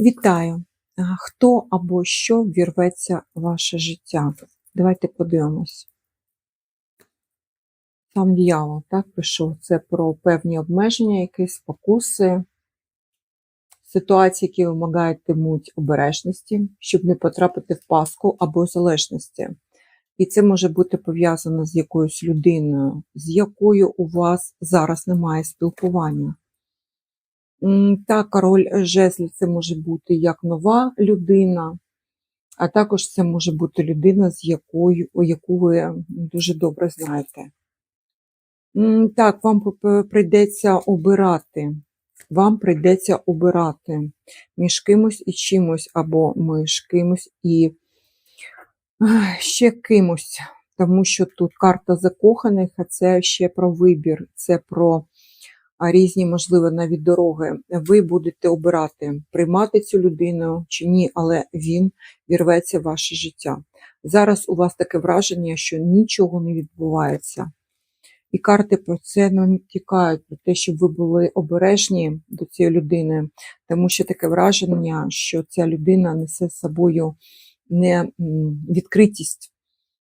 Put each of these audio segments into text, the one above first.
Вітаю! Хто або що ввірветься в ваше життя? Давайте подивимось. Сам дьявол, так, пишу. Це про певні обмеження, якісь спокуси, ситуації, які вимагатимуть обережності, щоб не потрапити в паску або залежності. І це може бути пов'язано з якоюсь людиною, з якою у вас зараз немає спілкування. Та король жезлів це може бути як нова людина, а також це може бути людина, з якою, яку ви дуже добре знаєте. Так, вам прийдеться обирати. Вам прийдеться обирати між кимось і чимось, або між кимось і ще кимось. Тому що тут карта закоханих, а це ще про вибір, це про різні, можливо, навіть дороги. Ви будете обирати, приймати цю людину чи ні, але він вірветься в ваше життя. Зараз у вас таке враження, що нічого не відбувається. І карти про це нам тікають, про те, щоб ви були обережні до цієї людини, тому що таке враження, що ця людина несе з собою не відкритість.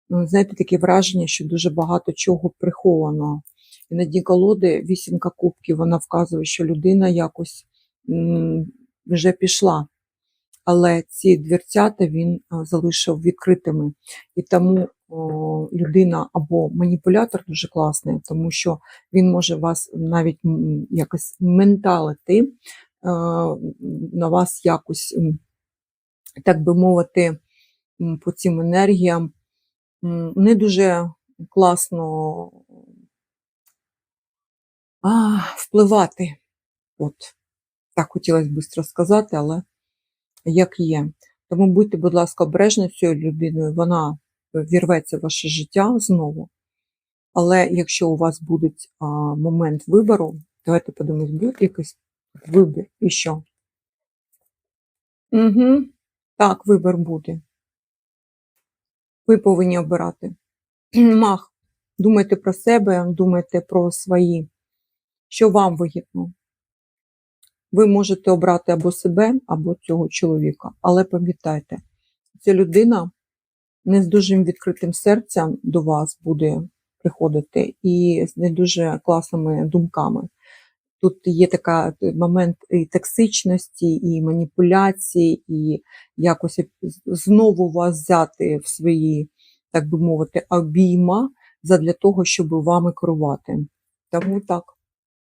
Ну, знаєте, таке враження, що дуже багато чого приховано. І на дні колоди вісімка кубків, вона вказує, що людина якось вже пішла. Але ці дверцята він залишив відкритими. І тому о, людина або маніпулятор дуже класний, тому що він може вас навіть якось менталити, е, на вас якось, так би мовити, по цим енергіям не дуже класно а, впливати. От. Так хотілося швидко сказати, але як є. Тому будьте, будь ласка, обережні з цією людиною, вона вірветься в ваше життя знову. Але якщо у вас буде а, момент вибору, давайте подивимось, буде якийсь вибір і що? Угу. Так, вибір буде. Ви повинні обирати. Мах, думайте про себе, думайте про свої, що вам вигідно. Ви можете обрати або себе, або цього чоловіка. Але пам'ятайте, ця людина не з дуже відкритим серцем до вас буде приходити і з не дуже класними думками. Тут є така момент і токсичності, і маніпуляції, і якось знову вас взяти в свої, так би мовити, обійма задля того, щоб вами керувати. Тому так.